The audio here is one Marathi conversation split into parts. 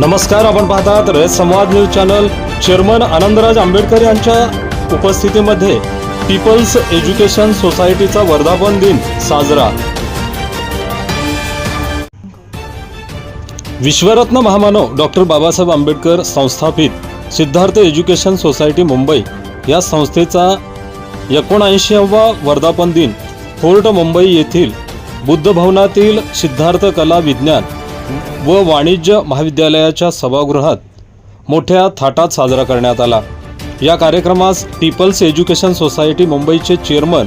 नमस्कार आपण पाहतात Rayat Samvad news channel. Chairman Anandraj Ambedkar यांच्या उपस्थितीमध्ये पीपल्स एज्युकेशन सोसायटीचा वर्धापन दिन साजरा. विश्वरत्न महामानव डॉक्टर बाबासाहेब आंबेडकर संस्थापित सिद्धार्थ एज्युकेशन सोसायटी मुंबई. या संस्थेचा एकोणऐंशीवा वर्धापन दिन फोर्ट मुंबई येथील बुद्ध भवनातील सिद्धार्थ कला विज्ञान व वाणिज्य महाविद्यालयाच्या सभागृहात मोठ्या थाटात साजरा करण्यात आला. या कार्यक्रमास पीपल्स एज्युकेशन सोसायटी मुंबईचे चेअरमन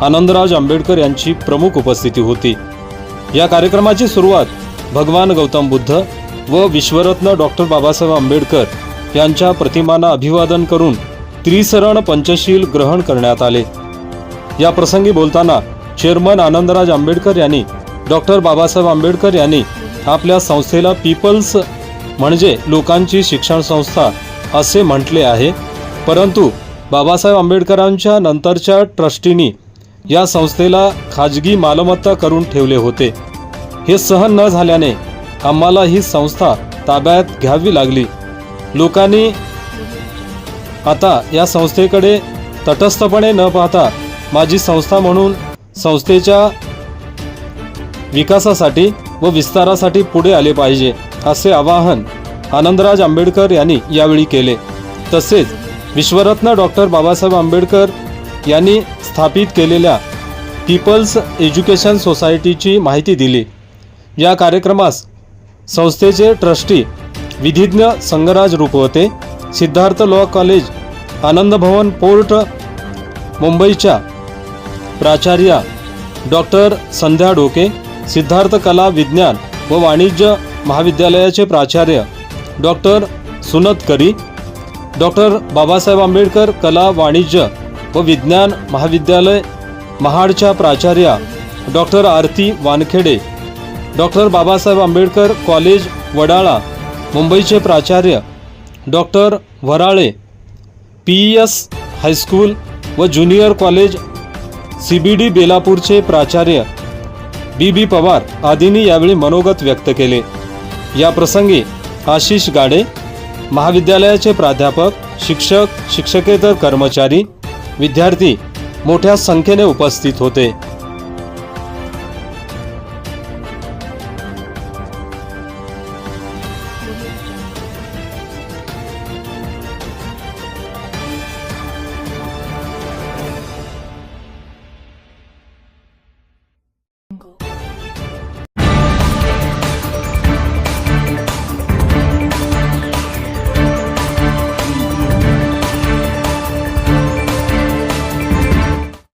आनंदराज आंबेडकर यांची प्रमुख उपस्थिती होती. या कार्यक्रमाची सुरुवात भगवान गौतम बुद्ध व विश्वरत्न डॉक्टर बाबासाहेब आंबेडकर यांच्या प्रतिमांना अभिवादन करून त्रिसरण पंचशील ग्रहण करण्यात आले. या प्रसंगी बोलताना चेअरमन आनंदराज आंबेडकर यांनी डॉक्टर बाबासाहेब आंबेडकर यांनी आपल्या संस्थेला पीपल्स म्हणजे लोकांची शिक्षण संस्था असे म्हटले आहे. परंतु बाबासाहेब आंबेडकरांच्या नंतरच्या ट्रस्टीनी या संस्थेला खाजगी मालमत्ता करून ठेवले होते. हे सहन न झाल्याने आम्हाला ही संस्था ताब्यात घ्यावी लागली. लोकांनी आता या संस्थेकडे तटस्थपणे न पाहता माझी संस्था म्हणून संस्थेच्या विकासासाठी व विस्तारासाठी पुढे आले पाहिजे असे आवाहन आनंदराज आंबेडकर यांनी यावेळी केले. तसेच विश्वरत्न डॉक्टर बाबासाहेब आंबेडकर यांनी स्थापित केलेल्या पीपल्स एज्युकेशन सोसायटीची माहिती दिली. या कार्यक्रमास संस्थेचे ट्रस्टी विधिज्ञ Sangraj Rupwate Siddharth law college Anand Bhavan port मुंबईच्या प्राचार्या डॉक्टर संध्या डोके सिद्धार्थ कला विज्ञान व वाणिज्य महाविद्यालयाचे प्राचार्य डॉक्टर सुनत करी डॉक्टर बाबासाहेब आंबेडकर कला वाणिज्य व विज्ञान महाविद्यालय महाडच्या प्राचार्या doctor Aarti Wankhede doctor Babasaheb Ambedkar college Wadala मुंबईचे प्राचार्य doctor Varale P S high school व junior college C B D बेलापूरचे प्राचार्य बी बी पवार आदींनी यावेळी मनोगत व्यक्त केले. या प्रसंगी आशिष गाडे महाविद्यालयाचे प्राध्यापक शिक्षक शिक्षकेतर कर्मचारी विद्यार्थी मोठ्या संख्येने उपस्थित होते.